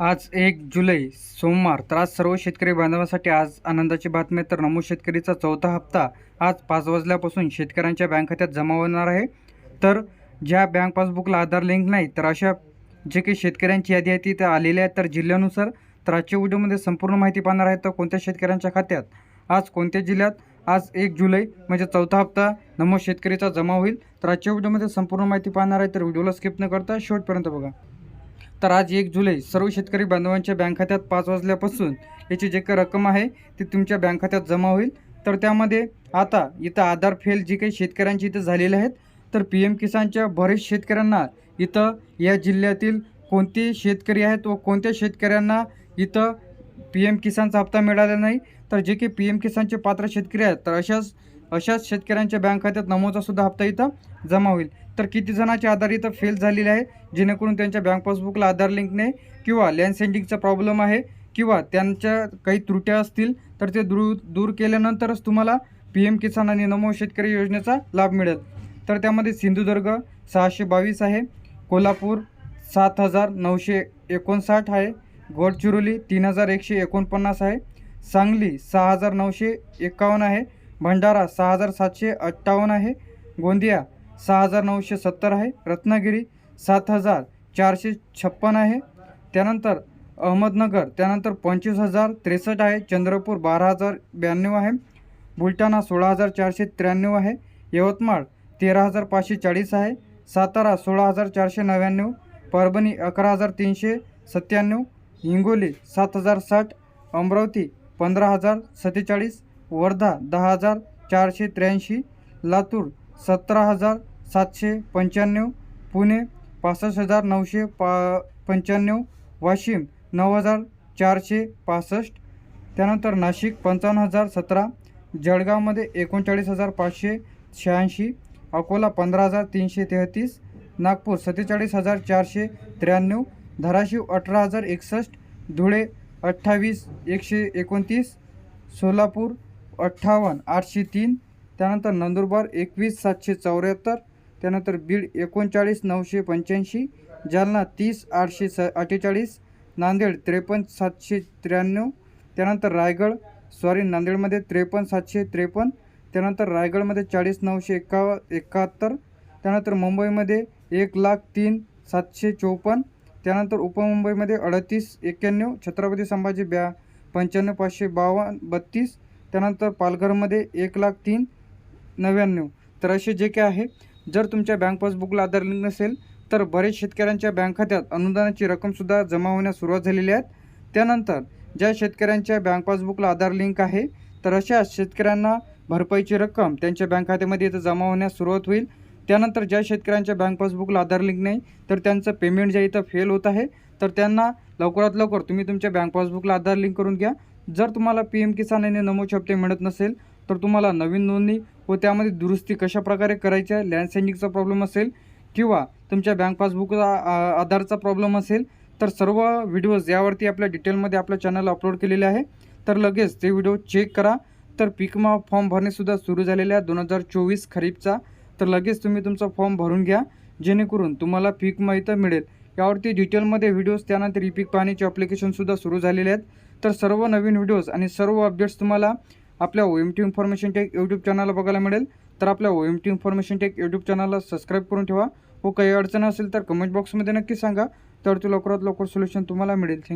आज एक जुलै सोमवार. तर आज सर्व शेतकरी बांधवांसाठी. आज आनंदाची बातमी तर नमो शेतकरीचा चौथा हप्ता आज पाच वाजल्यापासून शेतकऱ्यांच्या बँक खात्यात जमा होणार आहे. तर ज्या बँक पासबुकला आधार लिंक नाही तर अशा जे काही शेतकऱ्यांची यादी आहे ती त्या आलेली आहे. तर जिल्ह्यानुसार तर आजच्या व्हिडिओमध्ये संपूर्ण माहिती पाहणार आहे. तर कोणत्या शेतकऱ्यांच्या खात्यात? आज कोणत्या जिल्ह्यात? आज एक जुलै म्हणजे चौथा हप्ता नमो शेतकरीचा जमा होईल. तर आजच्या व्हिडिओमध्ये संपूर्ण माहिती पाहणार आहे तर व्हिडिओला स्किप न करता शेवटपर्यंत बघा. तर आज एक जुलै सर्व शेतकरी बांधवांच्या बँक खात्यात पाच वाजल्यापासून याची जे काही रक्कम आहे ती तुमच्या बँक खात्यात जमा होईल. तर त्यामध्ये आता इथं आधार फेल जी काही शेतकऱ्यांची इथं झालेले आहेत. तर पी एम किसानच्या बरेच शेतकऱ्यांना इथं या जिल्ह्यातील कोणते शेतकरी आहेत व कोणत्या शेतकऱ्यांना इथं पी एम किसानचा हप्ता मिळाला नाही. तर जे काही पी एम किसानचे पात्र शेतकरी आहेत तर अशाच अशाच शेतकऱ्यांच्या बँक खात्यात नमोचासुद्धा हप्ता इथं जमा होईल. तर किती जणांचे आधार इथं फेल झालेले आहे जेणेकरून त्यांच्या बँक पासबुकला आधार लिंक नाही किंवा लँड सेंडिंगचा प्रॉब्लेम आहे किंवा त्यांच्या काही त्रुट्या असतील तर ते दूर दूर केल्यानंतरच तुम्हाला पी एम किसान आणि नमो शेतकरी योजनेचा लाभ मिळेल. तर त्यामध्ये सिंधुदुर्ग सहाशे बावीस आहे कोल्हापूर सात हजार नऊशे एकोणसाठ आहे गडचिरोली तीन हजार एकशे एकोणपन्नास आहे सांगली सहा हजार नऊशे एकावन्न आहे भंडारा सहा हजार सातशे अठ्ठावन्न आहे गोंदिया सहा हजार नऊशे सत्तर आहे. रत्नागिरी सात हजार चारशे छप्पन आहे. त्यानंतर अहमदनगर त्यानंतर पंचवीस हजार त्रेसष्ट आहे. चंद्रपूर बारा हजार ब्याण्णव आहे. बुलढाणा सोळा हजार चारशे त्र्याण्णव आहे. यवतमाळ तेरा हजार पाचशे चाळीस आहे. सातारा सोळा हजार चारशे नव्याण्णव. परभणी अकरा हजार तीनशे सत्त्याण्णव. हिंगोली सात हजार साठ. अमरावती पंधरा हजार सत्तेचाळीस. वर्धा दहा हजार चारशे त्र्याऐंशी. लातूर सतरा हजार सातशे पंच्याण्णव पुणे पासष्ट हजार नऊशे पा पंच्याण्णव वाशिम नऊ हजार चारशे पासष्ट त्यानंतर नाशिक पंचावन्न हजार सतरा जळगावमध्ये एकोणचाळीस हजार पाचशे शहाऐंशी अकोला पंधरा हजार तीनशे तेहतीस नागपूर सत्तेचाळीस हजार चारशे त्र्याण्णव धाराशिव अठरा हजार एकसष्ट धुळे अठ्ठावीस एकशे एकोणतीस सोलापूर अठ्ठावन्न आठशे तीन त्यानंतर नंदुरबार एकवीस सातशे चौऱ्याहत्तर त्यानंतर बीड एकोणचाळीस नऊशे पंच्याऐंशी जालना तीस आठशे स अठ्ठेचाळीस नांदेड त्रेपन्न सातशे त्र्याण्णव त्यानंतर रायगड सॉरी नांदेडमध्ये त्रेपन्न सातशे त्रेपन्न त्यानंतर रायगडमध्ये चाळीस नऊशे एकाव एकाहत्तर त्यानंतर मुंबईमध्ये एक लाख तीन सातशे चोपन्न त्यानंतर उपमुंबईमध्ये अडतीस एक्क्याण्णव छत्रपती संभाजी ब्या पंच्याण्णव पाचशे बावन्न बत्तीस त्यानंतर पालघरमध्ये एक लाख तीन नव्याण्णव. तर असे जे काय आहे जर तुमच्या बँक पासबुकला आधार लिंक नसेल तर बरेच शेतकऱ्यांच्या बँक खात्यात अनुदानाची रक्कमसुद्धा जमा होण्यास सुरुवात झालेली आहे. त्यानंतर ज्या शेतकऱ्यांच्या बँक पासबुकला आधार लिंक आहे तर अशा शेतकऱ्यांना भरपाईची रक्कम त्यांच्या बँक खात्यामध्ये इथं जमा होण्यास सुरुवात होईल. त्यानंतर ज्या शेतकऱ्यांच्या बँक पासबुकला आधार लिंक नाही तर त्यांचं पेमेंट जे इथं फेल होत आहे तर त्यांना लवकरात लवकर तुम्ही तुमच्या बँक पासबुकला आधार लिंक करून घ्या. जर तुम्हाला पी एम किसान आणि नमो हप्ते मिळत नसेल तर तुम्हाला नवीन नोंदणी व त्यामध्ये दुरुस्ती कशा प्रकारे करायच्या लँड सेंडिंगचा प्रॉब्लेम असेल किंवा तुमच्या बँक पासबुकचा आ- आधारचा प्रॉब्लेम असेल तर सर्व व्हिडिओज यावरती आपल्या डिटेलमध्ये आपल्या चॅनल अपलोड केलेले आहे. तर लगेच ते व्हिडिओ चेक करा. तर पिकमा फॉर्म भरणेसुद्धा सुरू झालेले आहे दोन हजार चोवीस खरीपचा. तर लगेच तुम्ही तुमचा फॉर्म भरून घ्या. जेणेकरून तुम्हाला पीक माहिती मिळेल. यावरती डिटेलमध्ये व्हिडिओज त्यानंतर ई पीक पाहण्याचे ॲप्लिकेशनसुद्धा सुरू झालेले आहेत. तर सर्व नवीन व्हिडिओज आणि सर्व अपडेट्स तुम्हाला आपल्या O M T information tech YouTube चॅनलला बघायला मिळेल. तर आपल्या O M T information tech YouTube चॅनलला सबस्क्राईब करून ठेवा. व काही अडचण असेल तर कमेंट बॉक्समध्ये नक्की सांगा. तर ते लवकरात लवकर सोल्युशन तुम्हाला मिळेल.